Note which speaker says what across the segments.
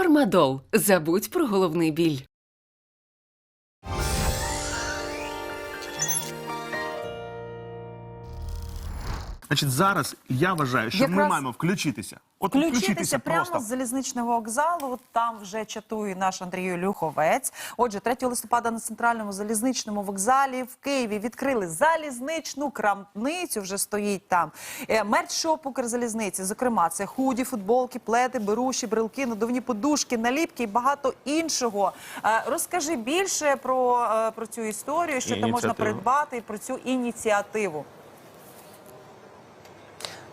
Speaker 1: Фармадол. Забудь про головний біль.
Speaker 2: Значить, зараз я вважаю, що ми
Speaker 3: Якраз
Speaker 2: маємо включитися. От
Speaker 3: Включитися прямо
Speaker 2: просто.
Speaker 3: з залізничного вокзалу. Там вже чатує наш Андрій Люховець. Отже, 3 листопада на центральному залізничному вокзалі в Києві відкрили залізничну крамницю. Вже стоїть там Е, мерч-шоп Укрзалізниці. Зокрема, це худі, футболки, плети, беруші, брелки, надувні подушки, наліпки і багато іншого. Е, Розкажи більше про, е, про цю історію, що там можна придбати і про цю ініціативу.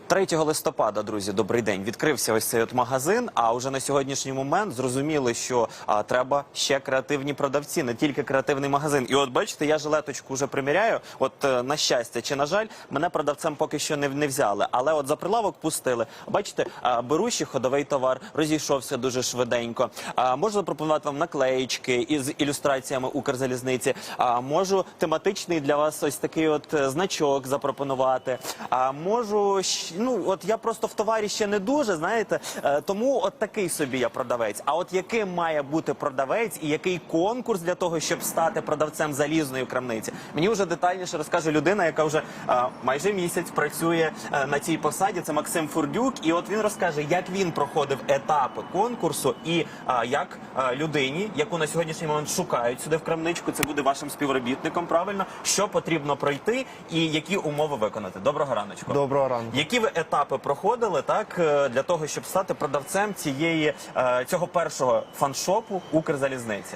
Speaker 4: 3 листопада, друзі, добрий день. Відкрився ось цей от магазин. А вже на сьогоднішній момент зрозуміли, що а, треба ще креативні продавці, не тільки креативний магазин. І от бачите, я жилеточку вже приміряю. От е, на щастя чи на жаль, мене продавцем поки що не, не взяли. Але от за прилавок пустили. Бачите, а, берущий ходовий товар розійшовся дуже швиденько. А, можу запропонувати вам наклеїчки із ілюстраціями Укрзалізниці. А можу тематичний для вас ось такий от е, значок запропонувати. А можу ну от я просто в товарі ще не дуже, знаєте, е, тому от такий собі я продавець. А от яким має бути продавець і який конкурс для того, щоб стати продавцем залізної крамниці, мені вже детальніше розкаже людина, яка вже е, майже місяць працює е, на цій посаді. Це Максим Фурдюк, і от він розкаже, як він проходив етапи конкурсу, і е, як е, людині, яку на сьогоднішній момент шукають сюди в крамничку, це буде вашим співробітником. Правильно, що потрібно пройти, і які умови виконати. Доброго раночку.
Speaker 5: Доброго ранку.
Speaker 4: Які ви етапи проходили так е, для того, щоб стати продавцем цієї е, цього першого фаншопу Укрзалізниці?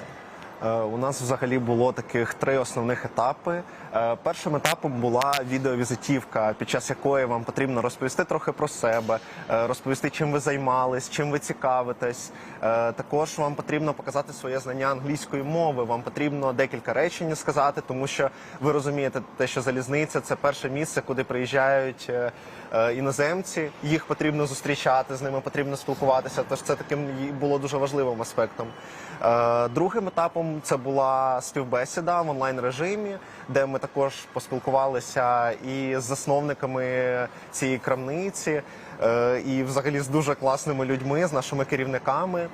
Speaker 5: Е, У нас взагалі було таких три основних етапи. Е, Першим етапом була відеовізитівка, під час якої вам потрібно розповісти трохи про себе, е, розповісти, чим ви займались, чим ви цікавитесь. Також вам потрібно показати своє знання англійської мови. Вам потрібно декілька речень сказати, тому що ви розумієте, те, що залізниця це перше місце, куди приїжджають іноземці. Їх потрібно зустрічати, з ними потрібно спілкуватися. Тож це таким було дуже важливим аспектом. Другим етапом це була співбесіда в онлайн режимі, де ми також поспілкувалися і з засновниками цієї крамниці, е, і взагалі з дуже класними людьми, з нашими керівниками.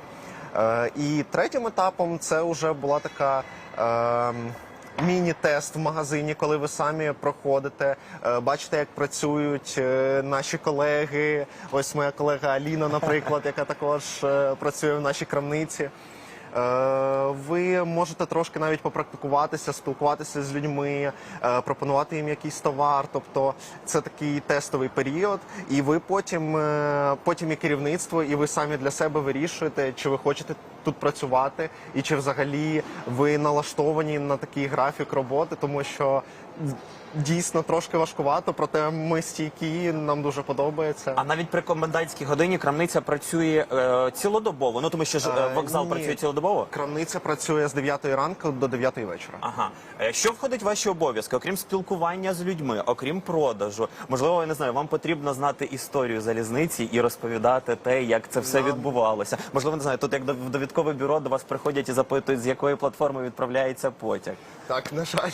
Speaker 5: Е, І третім етапом це вже була така. ем, Міні-тест в магазині, коли ви самі проходите, е, бачите, як працюють наші колеги. Ось моя колега Аліна, наприклад, яка також працює в нашій крамниці. Е, Ви можете трошки навіть попрактикуватися, спілкуватися з людьми, е, пропонувати їм якийсь товар. Тобто це такий тестовий період, і ви потім, е, потім і керівництво, і ви самі для себе вирішуєте, чи ви хочете тут працювати, і чи взагалі ви налаштовані на такий графік роботи, тому що дійсно трошки важкувато, проте ми стійкі, нам дуже подобається.
Speaker 4: А навіть при комендантській годині крамниця працює е, цілодобово. Ну тому що ж е,
Speaker 5: Е,
Speaker 4: вокзал
Speaker 5: ні.
Speaker 4: працює цілодобово.
Speaker 5: Крамниця працює з 9 ранку до 9 вечора.
Speaker 4: Ага, Е, що входить в ваші обов'язки, окрім спілкування з людьми, окрім продажу? Можливо, я не знаю, вам потрібно знати історію залізниці і розповідати те, як це все
Speaker 5: Нам-
Speaker 4: відбувалося. Можливо, не знаю, тут як до- в довідкове бюро до вас приходять і запитують, з якої платформи відправляється потяг.
Speaker 5: Так, на жаль,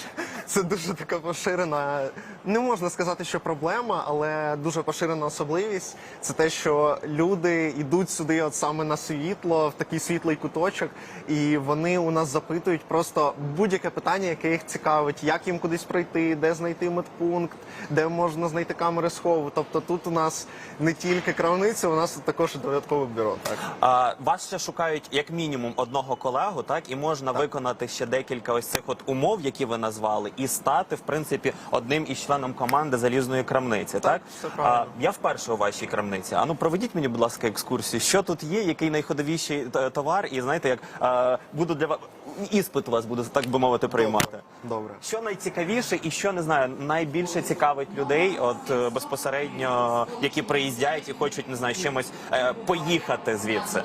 Speaker 5: це дуже така поширена. Не можна сказати, що проблема, але дуже поширена особливість. Це те, що люди йдуть сюди, от саме на світло, в такий світлий куточок, і вони у нас запитують просто будь-яке питання, яке їх цікавить, як їм кудись пройти, де знайти медпункт, де можна знайти камери схову. Тобто тут у нас не тільки крамниця, у нас тут також і довідкове бюро. Так.
Speaker 4: А, вас ще шукають як мінімум одного колегу, так і можна виконати ще декілька ось цих от умов, які ви назвали, і стати в принципі одним із членом команди залізної крамниці. Так,
Speaker 5: все правильно.
Speaker 4: А, я вперше у вашій крамниці. А ну проведіть мені, будь ласка, екскурсію. Що тут є, який найходовіший товар, і знаєте, як е, буду для вас іспит вас буде так би мовити приймати.
Speaker 5: Добре.
Speaker 4: Що найцікавіше і що не знаю, найбільше цікавить людей, от е, безпосередньо, які приїздять і хочуть не знаю, чимось е, поїхати звідси.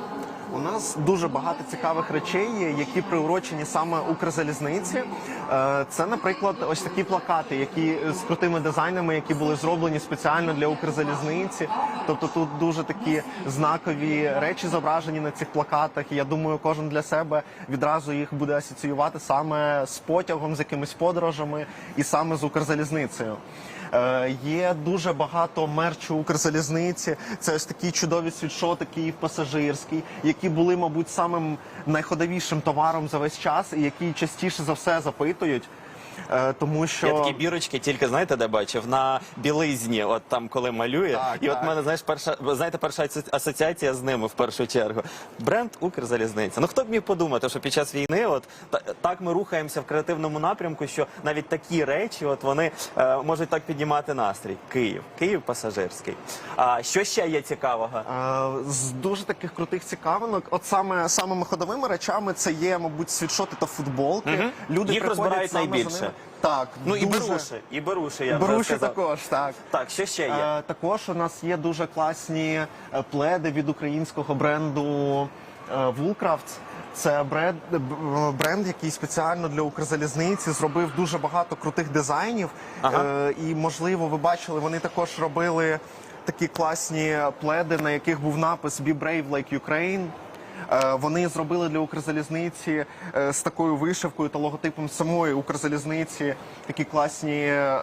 Speaker 5: У нас дуже багато цікавих речей, які приурочені саме Укрзалізниці. Е, Це, наприклад, ось такі плакати, які з крутими дизайнами, які були зроблені спеціально для Укрзалізниці. Тобто тут дуже такі знакові речі зображені на цих плакатах. Я думаю, кожен для себе відразу їх буде асоціювати саме з потягом, з якимись подорожами і саме з Укрзалізницею. Е, Є дуже багато мерчу Укрзалізниці. Це ось такі чудові світшоти Київ пасажирський, які були, мабуть, самим найходовішим товаром за весь час, і які частіше за все запитують. Е, Тому що
Speaker 4: Я такі бірочки тільки знаєте, де бачив на білизні, от там коли малює.
Speaker 5: Так,
Speaker 4: і от
Speaker 5: так.
Speaker 4: в мене знаєш, перша знаєте, перша асоці- асоціація з ними в першу чергу. Бренд Укрзалізниця. Ну хто б міг подумати, що під час війни, от та- так ми рухаємося в креативному напрямку, що навіть такі речі, от вони е, можуть так піднімати настрій. Київ, Київ пасажирський. А що ще є цікавого?
Speaker 5: Е, З дуже таких крутих цікавинок, от саме самими ходовими речами це є, мабуть, світшоти та футболки. Люди
Speaker 4: Їх
Speaker 5: приходять
Speaker 4: розбирають
Speaker 5: саме за
Speaker 4: найбільше.
Speaker 5: Так,
Speaker 4: Ну і
Speaker 5: дуже.
Speaker 4: беруші, і беруші, я б
Speaker 5: Беруші
Speaker 4: сказав.
Speaker 5: також, так.
Speaker 4: Так, що ще є?
Speaker 5: Е, також у нас є дуже класні е, пледи від українського бренду е, Woolcraft. Це бренд, бренд, який спеціально для Укрзалізниці зробив дуже багато крутих дизайнів.
Speaker 4: Ага.
Speaker 5: Е, і, можливо, ви бачили, вони також робили такі класні пледи, на яких був напис Be brave like Ukraine. Е, Вони зробили для Укрзалізниці е, з такою вишивкою та логотипом самої Укрзалізниці такі класні е,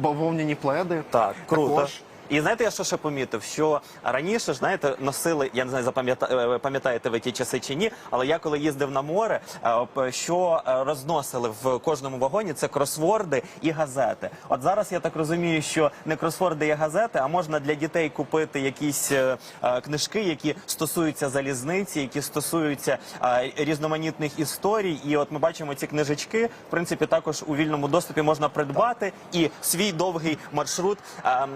Speaker 5: бавовняні пледи.
Speaker 4: Так, круто.
Speaker 5: Також
Speaker 4: І знаєте, я що ще помітив? Що раніше знаєте, носили, я не знаю, запам'ята- е, пам'ятаєте ви ті часи чи ні, але я коли їздив на море, е, що е, розносили в кожному вагоні, це кросворди і газети. От зараз я так розумію, що не кросворди і газети, а можна для дітей купити якісь е, книжки, які стосуються залізниці, які стосуються різноманітних історій. І от ми бачимо ці книжечки, в принципі, також у вільному доступі можна придбати і свій довгий маршрут е,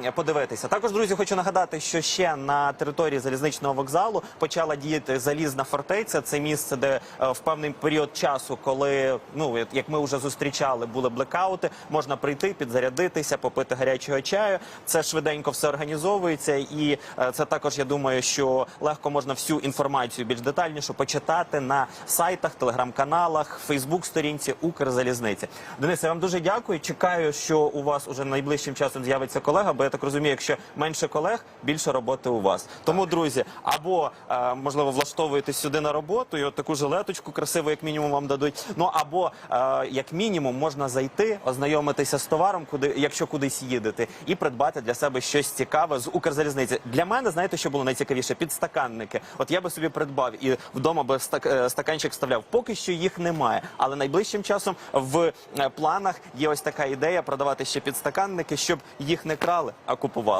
Speaker 4: подивитися. Також, друзі, хочу нагадати, що ще на території залізничного вокзалу почала діяти залізна фортеця. Це місце, де е, в певний період часу, коли ну як- ми вже зустрічали, були блекаути, можна прийти, підзарядитися, попити гарячого чаю. Це швиденько все організовується, і е, це також я думаю, що легко можна всю інформацію більш детальніше почитати на сайтах, телеграм-каналах, Фейсбук-сторінці Укрзалізниці. Денис, я вам дуже дякую. Чекаю, що у вас уже найближчим часом з'явиться колега, бо я так розумію, якщо менше колег, більше роботи у вас. Тому, друзі, або е, можливо влаштовуєтесь сюди на роботу, і от таку жилеточку красиву, як мінімум, вам дадуть. Ну або е, як мінімум можна зайти, ознайомитися з товаром, куди, якщо кудись їдете, і придбати для себе щось цікаве з Укрзалізниці. Для мене, знаєте, що було найцікавіше? Підстаканники. От я би собі придбав і вдома би стак, е, стаканчик вставляв. Поки що їх немає, але найближчим часом в е, планах є ось така ідея продавати ще підстаканники, щоб їх не крали, а купували.